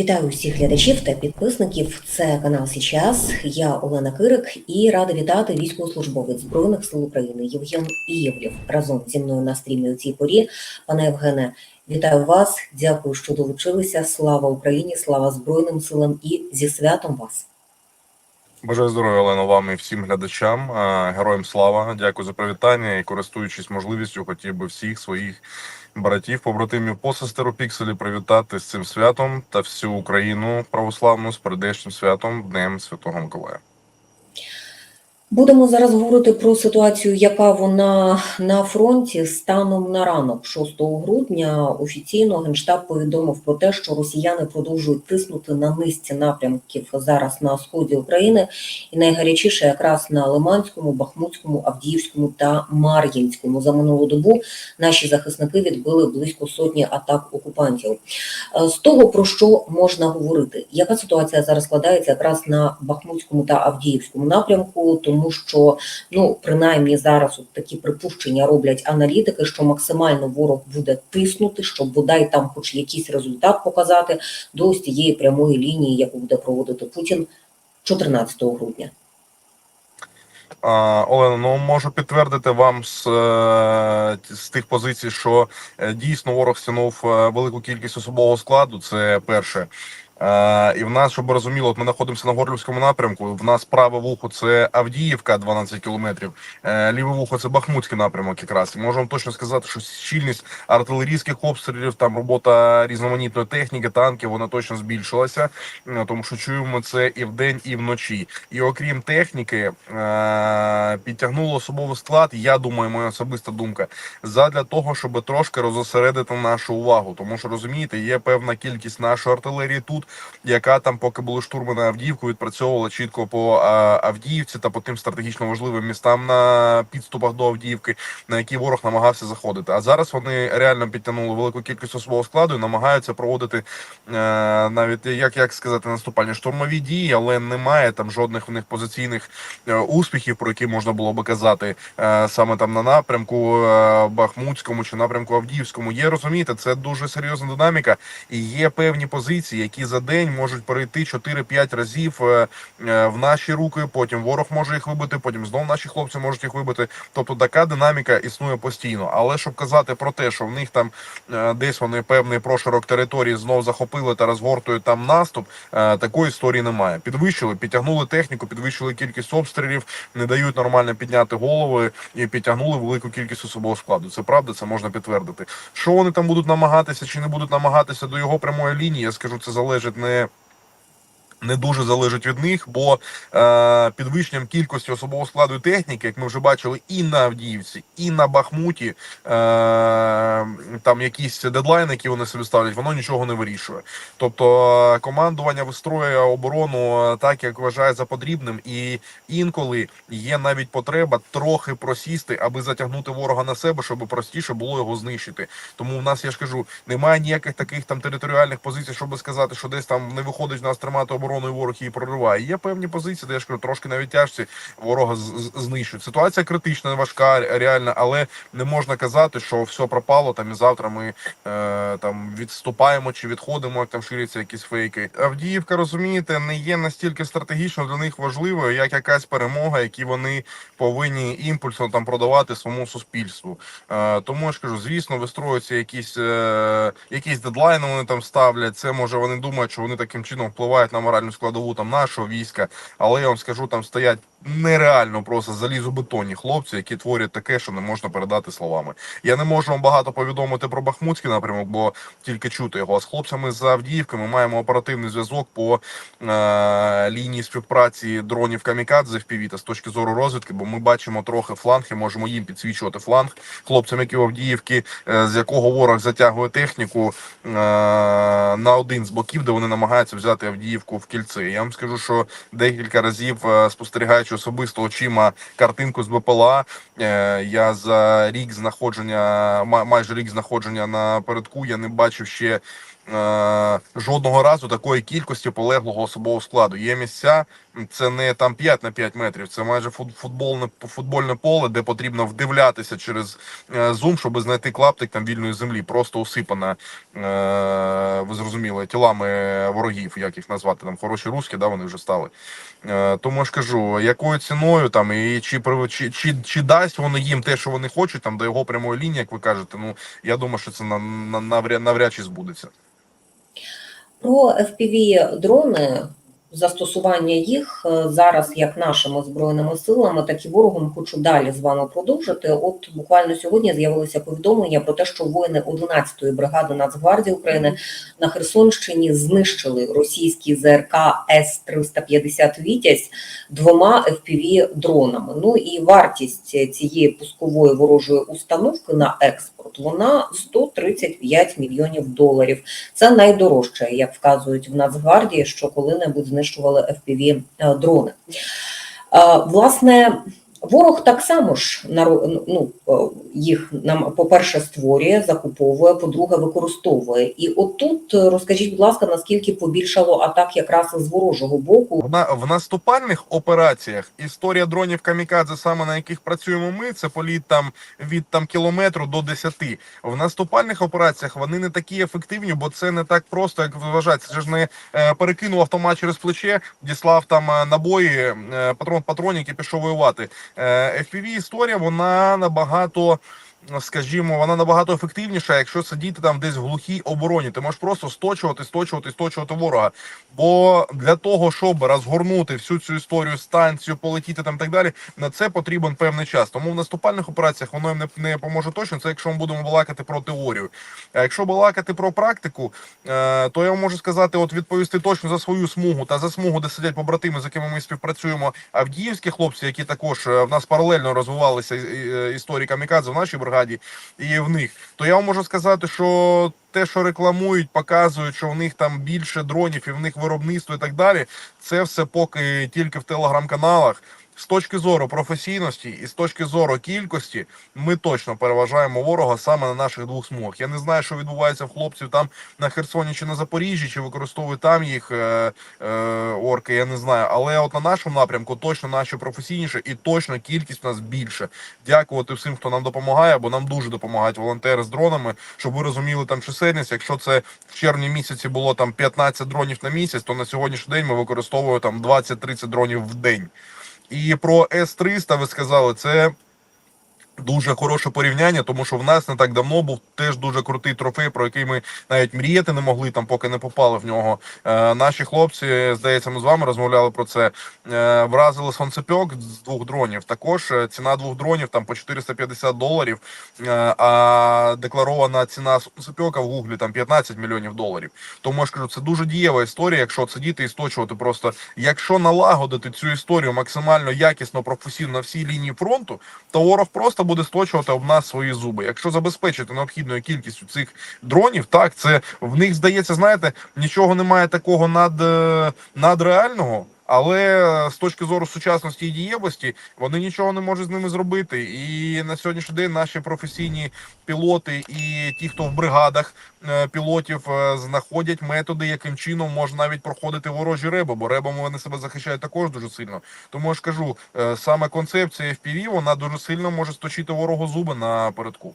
Вітаю усіх глядачів та підписників. Це канал Січас. Я Олена Кирик і рада вітати військовослужбовець Збройних сил України Євген Ієвлєв разом зі мною на стрімі у цій порі. Пане Євгене, вітаю вас. Дякую, що долучилися. Слава Україні, слава Збройним силам і зі святом вас. Бажаю здоров'я, Олено, вам і всім глядачам. Героям слава. Дякую за привітання. І користуючись можливістю, хотів би всіх своїх братів, побратимів по сестеру Пікселі привітати з цим святом та всю Україну православну з передешнім святом Днем Святого Миколая. Будемо зараз говорити про ситуацію, яка вона на фронті станом на ранок, 6 грудня. Офіційно генштаб повідомив про те, що росіяни продовжують тиснути на низці напрямків зараз на сході України, і найгарячіше якраз на Лиманському, Бахмутському, Авдіївському та Мар'їнському. За минулу добу наші захисники відбили близько сотні атак окупантів. Е, З того про що можна говорити, яка ситуація зараз складається якраз на Бахмутському та Авдіївському напрямку, тому що ну принаймні зараз от такі припущення роблять аналітики, що максимально ворог буде тиснути, щоб бодай там, хоч якийсь результат показати до ось цієї прямої лінії, яку буде проводити Путін 14 грудня. А, Олено, ну можу підтвердити вам з, е, з тих позицій, що е, дійсно ворог стягнув е, велику кількість особового складу. Це перше. Е, І в нас, щоб ви розуміли, от ми знаходимося на Горлівському напрямку. В нас праве вухо це Авдіївка, 12 кілометрів. е, Ліве вухо це Бахмутський напрямок. Якраз можемо точно сказати, що щільність артилерійських обстрілів, там робота різноманітної техніки, танків, вона точно збільшилася. е, Тому що чуємо це і вдень, і вночі. І окрім техніки, е, підтягнуло особовий склад. Я думаю, моя особиста думка, задля того, щоб трошки розосередити нашу увагу. Тому що розумієте, є певна кількість нашої артилерії тут, яка там, поки були штурми на Авдіївку, відпрацьовувала чітко по Авдіївці та по тим стратегічно важливим містам на підступах до Авдіївки, на які ворог намагався заходити. А зараз вони реально підтягнули велику кількість особового складу і намагаються проводити е, навіть як, як сказати наступальні штурмові дії, але немає там жодних у них позиційних е, успіхів, про які можна було би казати е, саме там на напрямку Бахмутському чи напрямку Авдіївському. Є розумієте, це дуже серйозна динаміка, і є певні позиції, які за день можуть перейти 4-5 разів е, е, в наші руки. Потім ворог може їх вибити, потім знову наші хлопці можуть їх вибити. Тобто така динаміка існує постійно. Але щоб казати про те, що в них там е, десь вони певний проширок території знов захопили та розгортують там наступ, такої історії немає. Підвищили, підтягнули техніку, підвищили кількість обстрілів, не дають нормально підняти голови і підтягнули велику кількість особового складу. Це правда, це можна підтвердити. Що вони там будуть намагатися чи не будуть намагатися до його прямої лінії? Я скажу, це залежить не. Не дуже залежить від них, бо е, підвищенням кількості особового складу і техніки, як ми вже бачили, і на Авдіївці, і на Бахмуті, е, там якісь дедлайни, які вони собі ставлять, воно нічого не вирішує. Тобто е, командування вистроює оборону е, так, як вважає за потрібним, і інколи є навіть потреба трохи просісти, аби затягнути ворога на себе, щоб простіше було його знищити. Тому в нас я ж кажу, немає ніяких таких там територіальних позицій, щоб сказати, що десь там не виходить в нас тримати оборону, і ворог її прориває. Є певні позиції, де я ж кажу, трошки навіть тяжці ворога знищують. Ситуація критична, важка, реальна, але не можна казати, що все пропало там і завтра ми е, там відступаємо чи відходимо, як там ширяться якісь фейки. Авдіївка, розумієте, не є настільки стратегічно для них важливою, як якась перемога, які вони повинні імпульсно там продавати своєму суспільству. Е, тому я ж кажу, звісно, вистроюються якісь, е, якісь дедлайни, вони там ставлять. Це може вони думають, що вони таким чином впливають на моральну складову там нашого війська. Але я вам скажу, там стоять нереально просто залізобетонні хлопці, які творять таке, що не можна передати словами. Я не можу вам багато повідомити про Бахмутський напрямок, бо тільки чути його. А з хлопцями з Авдіївки ми маємо оперативний зв'язок по е, лінії співпраці дронів Камікадзе в Півіта з точки зору розвідки, бо ми бачимо трохи фланг можемо їм підсвічувати фланг хлопцям, які в Авдіївки, е, з якого ворог затягує техніку е, на один з боків, де вони намагаються взяти Авдіївку в кільце. Я вам скажу, що декілька разів е, спостерігаючи особисто очима картинку з БПЛА, е, я за рік знаходження, ма- майже рік знаходження на передку, я не бачив ще жодного разу такої кількості полеглого особового складу. Є місця, це не там 5 на 5 метрів, це майже фут- футбольне, футбольне поле, де потрібно вдивлятися через е, зум, щоб знайти клаптик там вільної землі, просто усипана, е, ви зрозуміли, тілами ворогів, як їх назвати, там хороші руски, да, вони вже стали. Е, Тому ж кажу, якою ціною там і чи, чи, чи, чи дасть воно їм те, що вони хочуть, там до його прямої лінії, як ви кажете, ну я думаю, що це на, навряд, навряд чи збудеться. Про FPV дрони, застосування їх е, зараз як нашими збройними силами, так і ворогом хочу далі з вами продовжити. От буквально сьогодні з'явилося повідомлення про те, що воїни 11-ї бригади Нацгвардії України на Херсонщині знищили російський ЗРК С-350 Вітязь двома FPV дронами. Ну і вартість цієї пускової ворожої установки на експорт вона 135 мільйонів доларів. Це найдорожче, як вказують в Нацгвардії, що коли-небудь знищували FPV е, дрони. Е, Власне, ворог так само ж ну, е, їх нам, по-перше, створює, закуповує, по-друге, використовує. І отут е, розкажіть, будь ласка, наскільки побільшало атак якраз з ворожого боку. В, на, в наступальних операціях історія дронів камікадзе, саме на яких працюємо ми, це політ там від там кілометру до 10. В наступальних операціях вони не такі ефективні, бо це не так просто, як ви вважаєте. Це ж не е, перекинув автомат через плече, діслав там набої, патрон патронік і пішов воювати. Е, FPV історія вона набагато. Скажімо, вона набагато ефективніша, якщо сидіти там десь в глухій обороні. Ти можеш просто сточувати, сточувати, сточувати ворога. Бо для того, щоб розгорнути всю цю історію, станцію, полетіти там так далі, на це потрібен певний час. Тому в наступальних операціях воно їм не, не поможе точно. Це якщо ми будемо балакати про теорію. А якщо балакати про практику, е, то я можу сказати, от відповісти точно за свою смугу та за смугу, де сидять побратими, з якими ми співпрацюємо. Авдіївські хлопці, які також е, в нас паралельно розвивалися і- історії камікадзе в нашій бригаді і в них, то я вам можу сказати, що те, що рекламують, показують, що в них там більше дронів і в них виробництво і так далі, це все поки тільки в телеграм-каналах. З точки зору професійності і з точки зору кількості, ми точно переважаємо ворога саме на наших двох смугах. Я не знаю, що відбувається в хлопців там на Херсоні чи на Запоріжжі, чи використовують там їх е, е, орки. Я не знаю. Але от на нашому напрямку точно наші професійніше і точно кількість у нас більше. Дякувати всім, хто нам допомагає, бо нам дуже допомагають волонтери з дронами, щоб ви розуміли там чисельність. Якщо це в червні місяці було там 15 дронів на місяць, то на сьогоднішній день ми використовуємо там 20-30 дронів в день. І про С-300 ви сказали, це дуже хороше порівняння, тому що в нас не так давно був теж дуже крутий трофей, про який ми навіть мріяти не могли, там поки не попали в нього. Е, наші хлопці, здається, ми з вами розмовляли про це. Е, вразили сонцепьок з двох дронів. Також е, ціна двох дронів там по 450 доларів. Е, а декларована ціна сонцепьока в гуглі там 15 мільйонів доларів. Тому я ж кажу, це дуже дієва історія, якщо сидіти і сточувати просто. Якщо налагодити цю історію максимально якісно, професійно на всій лінії фронту, то ворог просто буде сточувати об нас свої зуби. Якщо забезпечити необхідною кількістю цих дронів, так це в них здається, знаєте, нічого немає такого над, е, надреального. Але з точки зору сучасності і дієвості вони нічого не можуть з ними зробити. І на сьогоднішній день наші професійні пілоти і ті, хто в бригадах е, пілотів е, знаходять методи, яким чином можна навіть проходити ворожі реби, бо ребами вони себе захищають також дуже сильно. Тому я ж кажу, е, саме концепція FPV, вона дуже сильно може сточити ворогу зуби напередку.